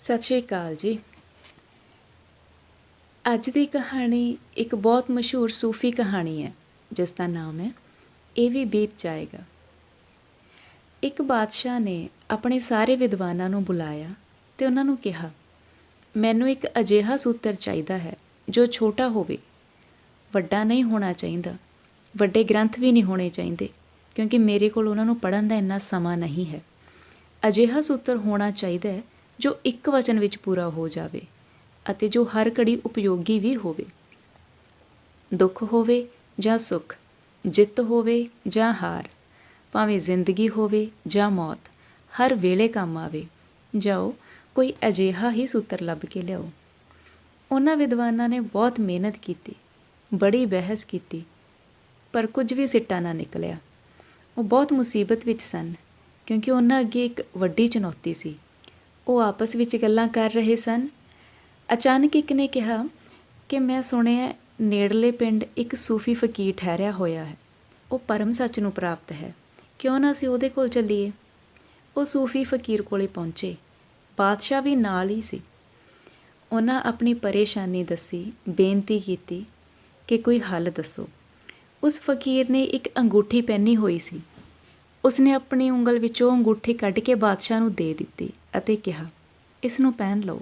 ਸਤਿ ਸ਼੍ਰੀ ਅਕਾਲ ਜੀ। ਅੱਜ ਦੀ ਕਹਾਣੀ ਇੱਕ ਬਹੁਤ ਮਸ਼ਹੂਰ ਸੂਫੀ ਕਹਾਣੀ ਹੈ, ਜਿਸ ਦਾ ਨਾਮ ਹੈ, ਇਹ ਵੀ ਬੀਤ ਜਾਏਗਾ। ਇੱਕ ਬਾਦਸ਼ਾਹ ਨੇ ਆਪਣੇ ਸਾਰੇ ਵਿਦਵਾਨਾਂ ਨੂੰ ਬੁਲਾਇਆ ਤੇ ਉਹਨਾਂ ਨੂੰ ਕਿਹਾ, ਮੈਨੂੰ ਇੱਕ ਅਜਿਹਾ ਸੂਤਰ ਚਾਹੀਦਾ ਹੈ, ਜੋ ਛੋਟਾ ਹੋਵੇ। ਵੱਡਾ ਨਹੀਂ ਹੋਣਾ ਚਾਹੀਦਾ, ਵੱਡੇ ਗ੍ਰੰਥ ਵੀ ਨਹੀਂ ਹੋਣੇ ਚਾਹੀਦੇ, ਕਿਉਂਕਿ ਮੇਰੇ ਕੋਲ ਉਹਨਾਂ ਨੂੰ ਪੜ੍ਹਨ ਦਾ ਇੰਨਾ ਸਮਾਂ ਨਹੀਂ ਹੈ। ਅਜਿਹਾ ਸੂਤਰ ਹੋਣਾ ਚਾਹੀਦਾ ਹੈ ਜੋ ਇੱਕ ਵਚਨ ਵਿੱਚ ਪੂਰਾ ਹੋ ਜਾਵੇ ਅਤੇ ਜੋ ਹਰ ਘੜੀ ਉਪਯੋਗੀ ਵੀ ਹੋਵੇ। ਦੁੱਖ ਹੋਵੇ ਜਾਂ ਸੁੱਖ, ਜਿੱਤ ਹੋਵੇ ਜਾਂ ਹਾਰ, ਭਾਵੇਂ ਜ਼ਿੰਦਗੀ ਹੋਵੇ ਜਾਂ ਮੌਤ, ਹਰ ਵੇਲੇ ਕੰਮ ਆਵੇ। ਜਾਓ, ਕੋਈ ਅਜਿਹਾ ਹੀ ਸੂਤਰ ਲੱਭ ਕੇ ਲਿਆਓ। ਉਹਨਾਂ ਵਿਦਵਾਨਾਂ ਨੇ ਬਹੁਤ ਮਿਹਨਤ ਕੀਤੀ, ਬੜੀ ਬਹਿਸ ਕੀਤੀ, ਪਰ ਕੁਝ ਵੀ ਸਿੱਟਾ ਨਾ ਨਿਕਲਿਆ। ਉਹ ਬਹੁਤ ਮੁਸੀਬਤ ਵਿੱਚ ਸਨ, ਕਿਉਂਕਿ ਉਹਨਾਂ ਅੱਗੇ ਇੱਕ ਵੱਡੀ ਚੁਣੌਤੀ ਸੀ। ਉਹ ਆਪਸ ਵਿੱਚ ਗੱਲਾਂ ਕਰ ਰਹੇ ਸਨ। ਅਚਾਨਕ ਇੱਕ ਨੇ ਕਿਹਾ ਕਿ ਮੈਂ ਸੁਣਿਆ ਨੇੜਲੇ ਪਿੰਡ ਇੱਕ ਸੂਫੀ ਫਕੀਰ ਠਹਿਰਿਆ ਹੋਇਆ ਹੈ। ਉਹ ਪਰਮ ਸੱਚ ਨੂੰ ਪ੍ਰਾਪਤ ਹੈ। ਕਿਉਂ ਨਾ ਅਸੀਂ ਉਹਦੇ ਕੋਲ ਚੱਲੀਏ? ਉਹ ਸੂਫੀ ਫਕੀਰ ਕੋਲੇ ਪਹੁੰਚੇ। ਬਾਦਸ਼ਾਹ ਵੀ ਨਾਲ ਹੀ ਸੀ। ਉਹਨਾਂ ਆਪਣੀ ਪਰੇਸ਼ਾਨੀ ਦੱਸੀ, ਬੇਨਤੀ ਕੀਤੀ ਕਿ ਕੋਈ ਹੱਲ ਦੱਸੋ। ਉਸ ਫਕੀਰ ਨੇ ਇੱਕ ਅੰਗੂਠੀ ਪਹਿਨੀ ਹੋਈ ਸੀ। ਉਸਨੇ ਆਪਣੀ ਉਂਗਲ ਵਿੱਚੋਂ ਅੰਗੂਠੀ ਕੱਢ ਕੇ ਬਾਦਸ਼ਾਹ ਨੂੰ ਦੇ ਦਿੱਤੀ ਅਤੇ ਕਿਹਾ, ਇਸ ਨੂੰ ਪਹਿਨ ਲਓ।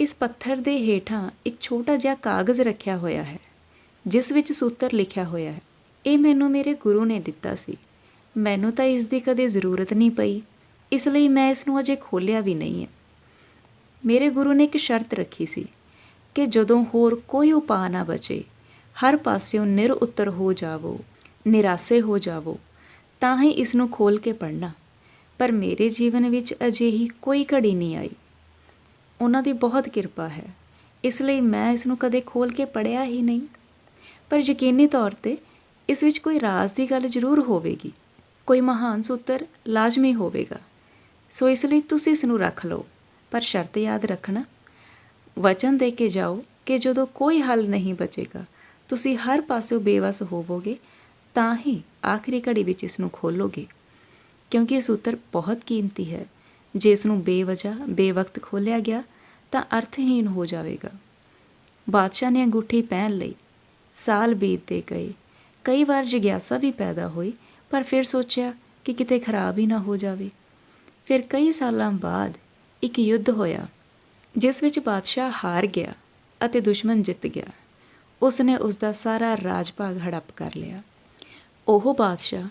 ਇਸ ਪੱਥਰ ਦੇ ਹੇਠਾਂ ਇੱਕ ਛੋਟਾ ਜਿਹਾ ਕਾਗਜ਼ ਰੱਖਿਆ ਹੋਇਆ ਹੈ, ਜਿਸ ਵਿੱਚ ਸੂਤਰ ਲਿਖਿਆ ਹੋਇਆ ਹੈ। ਇਹ ਮੈਨੂੰ ਮੇਰੇ ਗੁਰੂ ਨੇ ਦਿੱਤਾ ਸੀ। ਮੈਨੂੰ ਤਾਂ ਇਸ ਦੀ ਕਦੇ ਜ਼ਰੂਰਤ ਨਹੀਂ ਪਈ। ਇਸ ਲਈ ਮੈਂ ਇਸ ਨੂੰ ਅਜੇ ਖੋਲ੍ਹਿਆ ਵੀ ਨਹੀਂ ਹੈ। ਮੇਰੇ ਗੁਰੂ ਨੇ ਇੱਕ ਸ਼ਰਤ ਰੱਖੀ ਸੀ ਕਿ ਜਦੋਂ ਹੋਰ ਕੋਈ ਉਪਾਅ ਨਾ ਬਚੇ, ਹਰ ਪਾਸਿਓਂ ਨਿਰ ਉੱਤਰ ਹੋ ਜਾਵੋ, ਨਿਰਾਸੇ ਹੋ ਜਾਵੋ। ਤਾਂ ਹੀ ਇਸ ਨੂੰ ਖੋਲ ਕੇ ਪੜ੍ਹਨਾ। ਪਰ ਮੇਰੇ ਜੀਵਨ ਵਿੱਚ ਅਜਿਹੀ ਕੋਈ ਘੜੀ ਨਹੀਂ ਆਈ। ਉਹਨਾਂ ਦੀ ਬਹੁਤ ਕਿਰਪਾ ਹੈ। ਇਸ ਲਈ ਮੈਂ ਇਸ ਨੂੰ ਕਦੇ ਖੋਲ ਕੇ ਪੜ੍ਹਿਆ ਹੀ ਨਹੀਂ। ਪਰ ਯਕੀਨੀ ਤੌਰ ਤੇ ਇਸ ਵਿੱਚ ਕੋਈ ਰਾਜ਼ ਦੀ ਗੱਲ ਜ਼ਰੂਰ ਹੋਵੇਗੀ। ਕੋਈ ਮਹਾਨ ਸੂਤਰ ਲਾਜ਼ਮੀ ਹੋਵੇਗਾ। ਸੋ ਇਸ ਲਈ ਤੁਸੀਂ ਇਸ ਨੂੰ ਰੱਖ ਲਓ। ਪਰ ਸ਼ਰਤ ਯਾਦ ਰੱਖਣਾ। ਵਚਨ ਦੇ ਕੇ ਜਾਓ ਕਿ ਜਦੋਂ ਕੋਈ ਹੱਲ ਨਹੀਂ ਬਚੇਗਾ, ਤੁਸੀਂ ਹਰ ਪਾਸਿਓਂ ਬੇਵਸ ਹੋਵੋਗੇ ਤਾਂ ਹੀ ਆਖਰੀ ਘੜੀ ਵਿੱਚ ਇਸ ਨੂੰ ਖੋਲੋਗੇ। ਕਿਉਂਕਿ ਇਹ ਸੂਤਰ ਬਹੁਤ ਕੀਮਤੀ ਹੈ। ਜੇ ਇਸ ਨੂੰ ਬੇਵਜ੍ਹਾ, ਬੇਵਕਤ ਖੋਲਿਆ ਗਿਆ, ਤਾਂ ਅਰਥਹੀਨ ਹੋ ਜਾਵੇਗਾ। ਬਾਦਸ਼ਾਹ ਨੇ ਅੰਗੂਠੀ ਪਹਿਨ ਲਈ। ਸਾਲ ਬੀਤਦੇ ਗਏ। ਕਈ ਵਾਰ ਜਿਗਿਆਸਾ ਵੀ ਪੈਦਾ ਹੋਈ, ਪਰ ਫਿਰ ਸੋਚਿਆ ਕਿ ਕਿਤੇ ਖਰਾਬ ਹੀ ਨਾ ਹੋ ਜਾਵੇ। ਫਿਰ ਕਈ ਸਾਲਾਂ ਬਾਅਦ ਇੱਕ ਯੁੱਧ ਹੋਇਆ, ਜਿਸ ਵਿੱਚ ਬਾਦਸ਼ਾਹ ਹਾਰ ਗਿਆ ਅਤੇ ਦੁਸ਼ਮਣ ਜਿੱਤ ਗਿਆ। ਉਸਨੇ ਉਸ ਦਾ ਸਾਰਾ ਰਾਜ ਭਾਗ ਹੜੱਪ ਕਰ ਲਿਆ। ਉਹ ਬਾਦਸ਼ਾਹ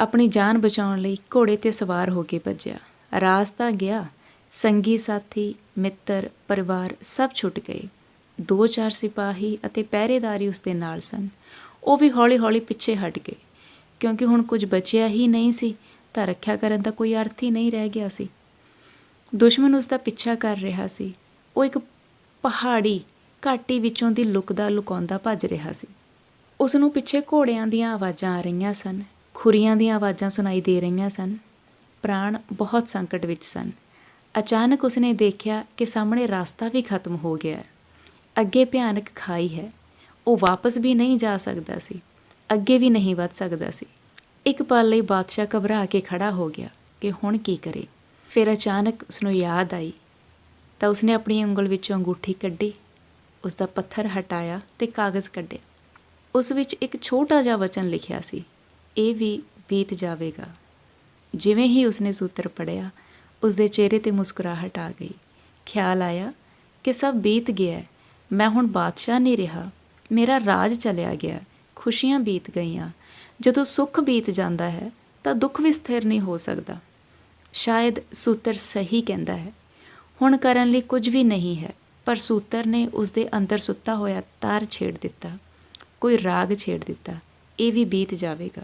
ਆਪਣੀ ਜਾਨ ਬਚਾਉਣ ਲਈ ਘੋੜੇ ਤੇ ਸਵਾਰ ਹੋ ਕੇ ਭੱਜਿਆ। ਰਾਸਤਾ ਗਿਆ। ਸੰਗੀ ਸਾਥੀ, ਮਿੱਤਰ, ਪਰਿਵਾਰ ਸਭ ਛੁੱਟ ਗਏ। ਦੋ ਚਾਰ ਸਿਪਾਹੀ ਅਤੇ ਪਹਿਰੇਦਾਰੀ ਉਸ ਦੇ ਨਾਲ ਸਨ। ਉਹ ਵੀ ਹੌਲੀ-ਹੌਲੀ ਪਿੱਛੇ ਹਟ ਗਏ। ਕਿਉਂਕਿ ਹੁਣ ਕੁਝ ਬਚਿਆ ਹੀ ਨਹੀਂ ਸੀ, ਤਾਂ ਰੱਖਿਆ ਕਰਨ ਦਾ ਕੋਈ ਅਰਥ ਹੀ ਨਹੀਂ ਰਹਿ ਗਿਆ ਸੀ। ਦੁਸ਼ਮਣ ਉਸ ਦਾ ਪਿੱਛਾ ਕਰ ਰਿਹਾ ਸੀ। ਉਹ ਇੱਕ ਪਹਾੜੀ ਘਾਟੀ ਵਿੱਚੋਂ ਦੀ ਲੁਕਦਾ ਲੁਕਾਉਂਦਾ ਭੱਜ ਰਿਹਾ ਸੀ। ਉਸ ਨੂੰ ਪਿੱਛੇ ਘੋੜਿਆਂ ਦੀਆਂ ਆਵਾਜ਼ਾਂ ਆ ਰਹੀਆਂ ਸਨ, ਖੁਰੀਆਂ ਦੀਆਂ ਆਵਾਜ਼ਾਂ ਸੁਣਾਈ ਦੇ ਰਹੀਆਂ ਸਨ, ਪ੍ਰਾਣ ਬਹੁਤ ਸੰਕਟ ਵਿੱਚ ਸਨ। ਅਚਾਨਕ ਉਸਨੇ ਦੇਖਿਆ ਕਿ ਸਾਹਮਣੇ ਰਸਤਾ ਵੀ ਖਤਮ ਹੋ ਗਿਆ ਹੈ। ਅੱਗੇ ਭਿਆਨਕ ਖਾਈ ਹੈ। ਉਹ ਵਾਪਸ ਵੀ ਨਹੀਂ ਜਾ ਸਕਦਾ ਸੀ। ਅੱਗੇ ਵੀ ਨਹੀਂ ਵੱਧ ਸਕਦਾ ਸੀ। ਇੱਕ ਪਲ ਲਈ ਬਾਦਸ਼ਾਹ ਘਬਰਾ ਕੇ ਖੜਾ ਹੋ ਗਿਆ ਕਿ ਹੁਣ ਕੀ ਕਰੇ। ਫਿਰ ਅਚਾਨਕ ਉਸ ਨੂੰ ਯਾਦ ਆਈ। ਤਾਂ ਉਸਨੇ ਆਪਣੀ ਉਂਗਲ ਵਿੱਚੋਂ ਅੰਗੂਠੀ ਕੱਢੀ। ਉਸ ਦਾ ਪੱਥਰ ਹਟਾਇਆ ਤੇ ਕਾਗਜ਼ ਕੱਢਿਆ। ਉਸ ਵਿੱਚ ਇੱਕ ਛੋਟਾ ਜਿਹਾ ਵਚਨ ਲਿਖਿਆ ਸੀ, ਇਹ ਵੀ ਬੀਤ ਜਾਵੇਗਾ। ਜਿਵੇਂ ਹੀ ਉਸਨੇ ਸੂਤਰ ਪੜਿਆ ਉਸ ਦੇ ਚਿਹਰੇ ਤੇ ਮੁਸਕਰਾਹਟ ਆ ਗਈ। ਖਿਆਲ ਆਇਆ ਕਿ ਸਭ ਬੀਤ ਗਿਆ ਮੈਂ ਹੁਣ ਬਾਦਸ਼ਾਹ ਨਹੀਂ ਰਿਹਾ। ਮੇਰਾ ਰਾਜ ਚਲਿਆ ਗਿਆ ਖੁਸ਼ੀਆਂ ਬੀਤ ਗਈਆਂ। ਜਦੋਂ ਸੁੱਖ ਬੀਤ ਜਾਂਦਾ ਹੈ, ਤਾਂ ਦੁੱਖ ਵੀ ਸਥਿਰ ਨਹੀਂ ਹੋ ਸਕਦਾ। ਸ਼ਾਇਦ ਸੂਤਰ ਸਹੀ ਕਹਿੰਦਾ ਹੈ, ਹੁਣ ਕਰਨ ਲਈ ਕੁਝ ਵੀ ਨਹੀਂ ਹੈ, ਪਰ ਸੂਤਰ ਨੇ ਉਸ ਦੇ ਅੰਦਰ ਸੁੱਤਾ ਹੋਇਆ ਤਾਰ ਛੇੜ ਦਿੱਤਾ। ਕੋਈ ਰਾਗ ਛੇੜ ਦਿੱਤਾ, ਇਹ ਵੀ ਬੀਤ ਜਾਵੇਗਾ।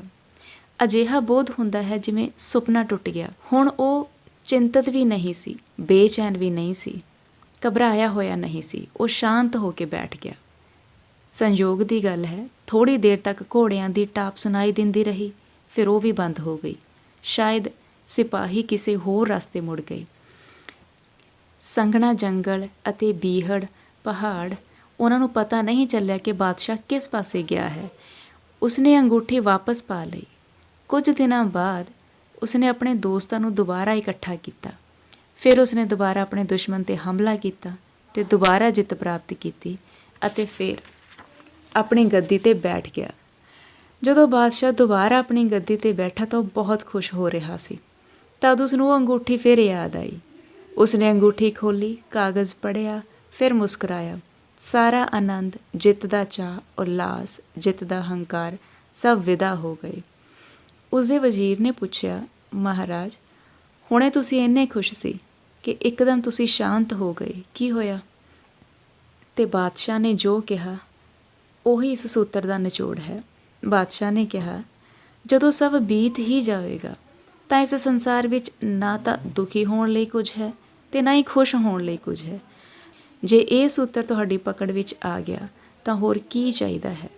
ਅਜਿਹਾ ਬੋਧ ਹੁੰਦਾ ਹੈ ਜਿਵੇਂ ਸੁਪਨਾ ਟੁੱਟ ਗਿਆ। ਹੁਣ ਉਹ ਚਿੰਤਤ ਵੀ ਨਹੀਂ ਸੀ, ਬੇਚੈਨ ਵੀ ਨਹੀਂ ਸੀ, ਘਬਰਾਇਆ ਹੋਇਆ ਨਹੀਂ ਸੀ, ਉਹ ਸ਼ਾਂਤ ਹੋ ਕੇ ਬੈਠ ਗਿਆ। ਸੰਯੋਗ ਦੀ ਗੱਲ ਹੈ ਥੋੜੀ ਦੇਰ ਤੱਕ ਘੋੜਿਆਂ ਦੀ ਟਾਪ ਸੁਣਾਈ ਦਿੰਦੀ ਰਹੀ, ਫਿਰ ਉਹ ਵੀ ਬੰਦ ਹੋ ਗਈ। ਸ਼ਾਇਦ ਸਿਪਾਹੀ ਕਿਸੇ ਹੋਰ ਰਸਤੇ ਮੁੜ ਗਏ। ਸੰਘਣਾ ਜੰਗਲ ਅਤੇ ਬੀਹੜ, ਪਹਾੜ ਉਹਨਾਂ ਨੂੰ ਪਤਾ ਨਹੀਂ ਚੱਲਿਆ ਕਿ ਬਾਦਸ਼ਾਹ ਕਿਸ ਪਾਸੇ ਗਿਆ ਹੈ। ਉਸਨੇ ਅੰਗੂਠੀ ਵਾਪਸ ਪਾ ਲਈ ਕੁਝ ਦਿਨਾਂ ਬਾਅਦ ਉਸਨੇ ਆਪਣੇ ਦੋਸਤਾਂ ਨੂੰ ਦੁਬਾਰਾ ਇਕੱਠਾ ਕੀਤਾ। ਫਿਰ ਉਸਨੇ ਦੁਬਾਰਾ ਆਪਣੇ ਦੁਸ਼ਮਣ ਤੇ ਹਮਲਾ ਕੀਤਾ ਤੇ ਦੁਬਾਰਾ ਜਿੱਤ ਪ੍ਰਾਪਤ ਕੀਤੀ ਅਤੇ ਫਿਰ ਆਪਣੀ ਗੱਦੀ ਤੇ ਬੈਠ ਗਿਆ। ਜਦੋਂ ਬਾਦਸ਼ਾਹ ਦੁਬਾਰਾ ਆਪਣੀ ਗੱਦੀ ਤੇ ਬੈਠਾ ਤਾਂ ਉਹ ਬਹੁਤ ਖੁਸ਼ ਹੋ ਰਿਹਾ ਸੀ। ਤਦ ਉਸ ਨੂੰ ਉਹ ਅੰਗੂਠੀ ਫਿਰ ਯਾਦ ਆਈ। ਉਸਨੇ ਅੰਗੂਠੀ ਖੋਲੀ ਕਾਗਜ਼ ਪੜ੍ਹਿਆ, ਫਿਰ ਮੁਸਕਰਾਇਆ। ਸਾਰਾ ਆਨੰਦ, ਜਿੱਤ ਦਾ ਚਾਹ ਉਲਾਸ, ਜਿੱਤ ਦਾ ਹੰਕਾਰ, ਸਭ ਵਿਦਾ ਹੋ ਗਏ। ਉਸਦੇ ਵਜ਼ੀਰ ਨੇ ਪੁੱਛਿਆ, ਮਹਾਰਾਜ, ਹੁਣੇ ਤੁਸੀਂ ਇੰਨੇ ਖੁਸ਼ ਸੀ ਕਿ ਇੱਕਦਮ ਤੁਸੀਂ ਸ਼ਾਂਤ ਹੋ ਗਏ, ਕੀ ਹੋਇਆ? ਤੇ ਬਾਦਸ਼ਾਹ ਨੇ ਜੋ ਕਿਹਾ, ਉਹੀ ਇਸ ਸੂਤਰ ਦਾ ਨਿਚੋੜ ਹੈ। ਬਾਦਸ਼ਾਹ ਨੇ ਕਿਹਾ, ਜਦੋਂ ਸਭ ਬੀਤ ਹੀ ਜਾਵੇਗਾ, ਤਾਂ ਇਸ ਸੰਸਾਰ ਵਿੱਚ ਨਾ ਤਾਂ ਦੁਖੀ ਹੋਣ ਲਈ ਕੁਝ ਹੈ ਤੇ ਨਾ ਹੀ ਖੁਸ਼ ਹੋਣ ਲਈ ਕੁਝ ਹੈ। ਜੇ ਇਹ ਸੂਤਰ ਤੁਹਾਡੀ ਪਕੜ ਵਿੱਚ ਆ ਗਿਆ ਤਾਂ ਹੋਰ ਕੀ ਚਾਹੀਦਾ ਹੈ?